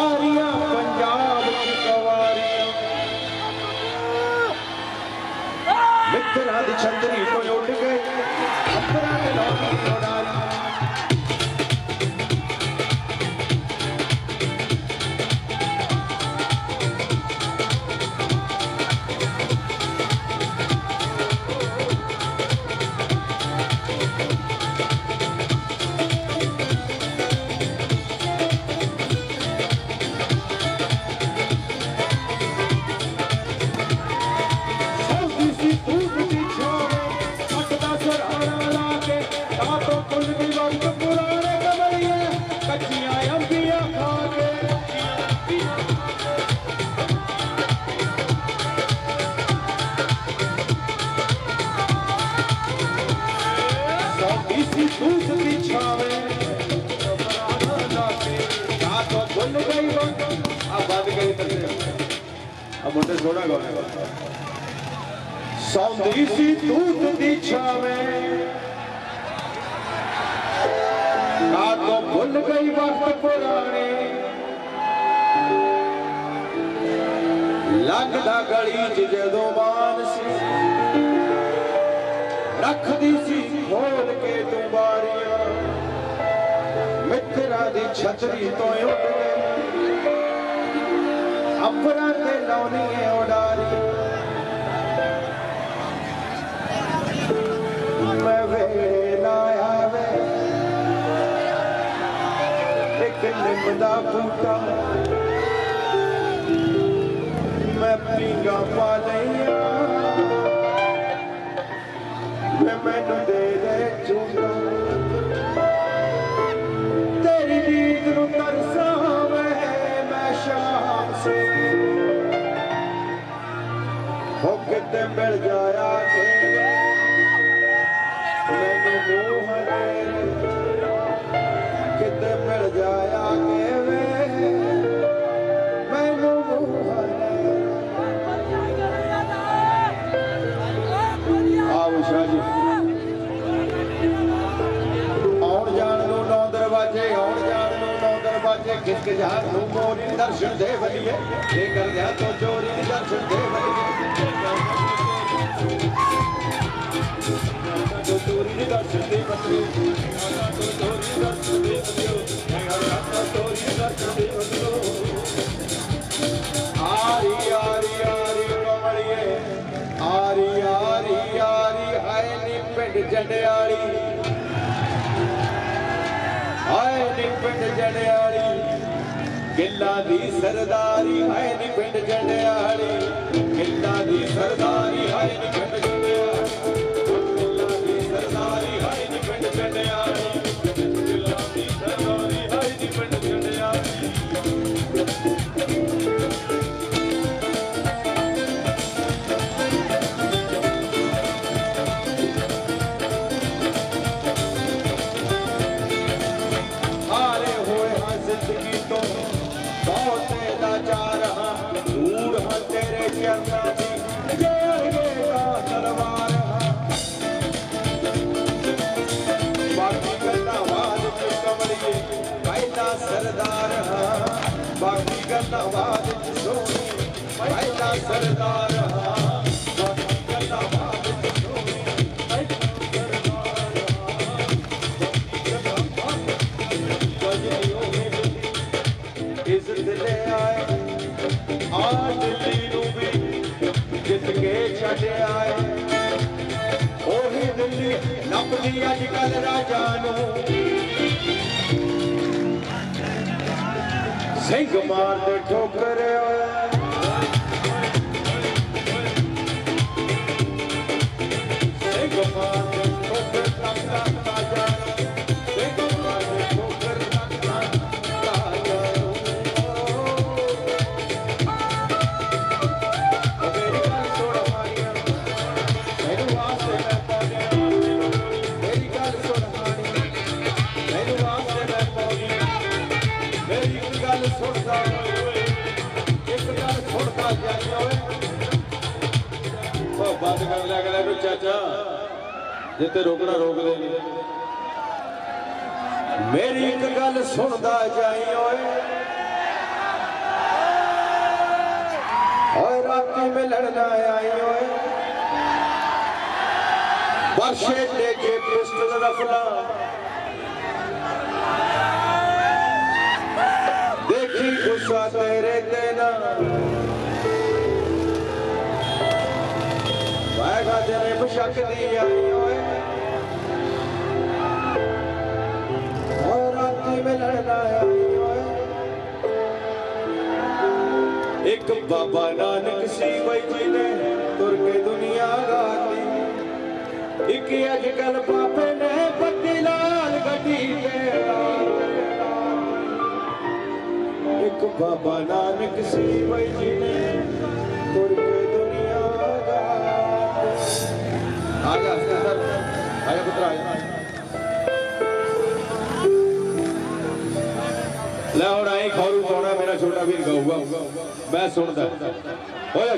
Maria. ਫਟਦਾ ਸਰਾਣਾ ਲਾ ਕੇ ਸੌਦੀ ਸੀ ਧੂਪ ਦੀ ਛਾਵੇਂ। ਸਰਾਣਾ ਤੋਂ ਸੌਂਦੀ ਸੀ ਦੂਤ ਦੀ ਭੁੱਲ ਗਈ ਵਕਤ ਪੁਰਾਣੇ। ਲੱਗਦਾ ਗਲੀ 'ਚ ਜਦੋਂ ਮਾਨ ਸੀ। ਰੱਖਦੀ ਸੀ ਖੋਲ ਕੇ ਤੂੰ ਬਾਰੀਆਂ। ਮਿੱਤਰਾਂ ਦੀ ਛਤਰੀ ਤੋਂ ਉੱਡ ਗਈ ਅੰਬਰਾਂ ਤੇ ਲਾਉਣੀਏ ਉਡਾਰੀ ਵੇਲਾ ਆਵੇ। ਇੱਕ ਨਿੰਮ ਦਾ ਬੂਟਾ। ਮੈਂ ਪੀਂਗਾ ਪਾ ਲਈਆਂ। ਮੈਂ ਮੈਨੂੰ ਦੇ ਦੇ ਝੂਟਾ ਤੇਰੀ ਨੀਂਦ ਨੂੰ ਤਰਸਾਵੇਂ ਮੈਂ ਸ਼ਾਮ ਸੇ ਹੋ ਕਿਤੇ ਮਿਲ ਜਾ ਦਰਵਾਜ਼ੇ ਕਿਸ ਮੋਰੀ ਦਰਸ਼ਨ ਦੇ ਵਲੀਏ ਜੇ ਕਰ ਗਿਆ ਤੋ ਚੋਰੀ ਦਰਸ਼ਨ ਦੇ ਵਲੀਏ ਤੋ ਚੋਰੀ ਦਰਸ਼ਨ ਦੇ ਵਲੀਏ ਤੋ ਚੋਰੀ ਦਰਸ਼ਨ ਦੇ ਵਲੀਏ ਤੋ ਚੋਰੀ ਦਰਸ਼ਨ ਦੇ ਵਲੀਏ ਆਰੀ ਆਰੀ ਆਰੀ ਕਮਲੀਏ ਆਰੀ ਆਰੀ ਆਰੀ ਹਾਏ ਨੀ ਪਿੰਡ ਜੰਡਿਆਲੀ। ਹਾਏ ਨੀ ਪਿੰਡ ਜੰਡਿਆਲੀ। ਗਿੱਲਾਂ ਦੀ ਸਰਦਾਰੀ ਹਾਏ ਨੀ ਪਿੰਡ ਜੰਡਿਆਲੀ ਗਿੱਲਾਂ ਦੀ ਸਰਦਾਰੀ ਹਾਏ ਨੀ ਪਿੰਡ तलवार बाक़ी सरदार बाक़ी ਜਿੱਤ ਉਹੀ ਦਿੱਲੀ ਲੱਭਦੀ ਅੱਜ ਕੱਲ ਰਾਜਾ ਨੂੰ ਸਿੰਘ ਮਾਰਦੇ ਠੋਕਰ ਓਏ ਬੰਦ ਕਰ ਲਿਆ ਕਰੇ ਕੋਈ ਚਾਚਾ। ਜਿੱਤੇ ਰੋਕਣਾ ਰੋਕਦੇ ਨਹੀਂ ਮੇਰੀ ਇੱਕ ਗੱਲ ਸੁਣਦਾ ਜਾਈ ਓਏ। ਓਏ ਰਾਤੀ ਮਿਲਣ ਨਾ ਆਈ ਓਏ। ਵਰਸ਼ੇ ਤੇ ਜੇ ਪਿਸਟਲ ਰਫਲਾ। ਦੇਖੀ ਗੁੱਸਾ ਤੇਰੇ ਤੇ ਨਾ। ਵਾਹਿਗਾ ਜਨੇ ਆਈ ਓਏ। ਓ ਰਾਤੀ ਮਿਲਣ ਆਈ ਓਏ। ਇੱਕ ਬਾਬਾ ਨਾਨਕ ਸੀ ਬਈ ਜਿਹਨੇ ਤੁਰ ਕੇ ਦੁਨੀਆ ਗਾਤੀ। ਇੱਕ ਅੱਜ ਕੱਲ ਪਾਪੇ ਨੇ ਪੱਤੀ ਲਾਲ ਗੱਡੀ ਤੇ ਇੱਕ ਬਾਬਾ ਨਾਨਕ ਸੀ ਬਈ ਨੇ ਤੁਰ ਕੇ ਆ ਜਾ ਸਰ ਆ ਜਾ ਪੁੱਤਰ, ਆ ਜਾ ਲੈ ਹੁਣ ਆਈ ਖੌਰੂ ਪਾਉਣਾ, ਮੇਰਾ ਛੋਟਾ ਵੀਰ ਗਾਊਗਾ ਮੈਂ ਸੁਣਦਾ। ਓਏ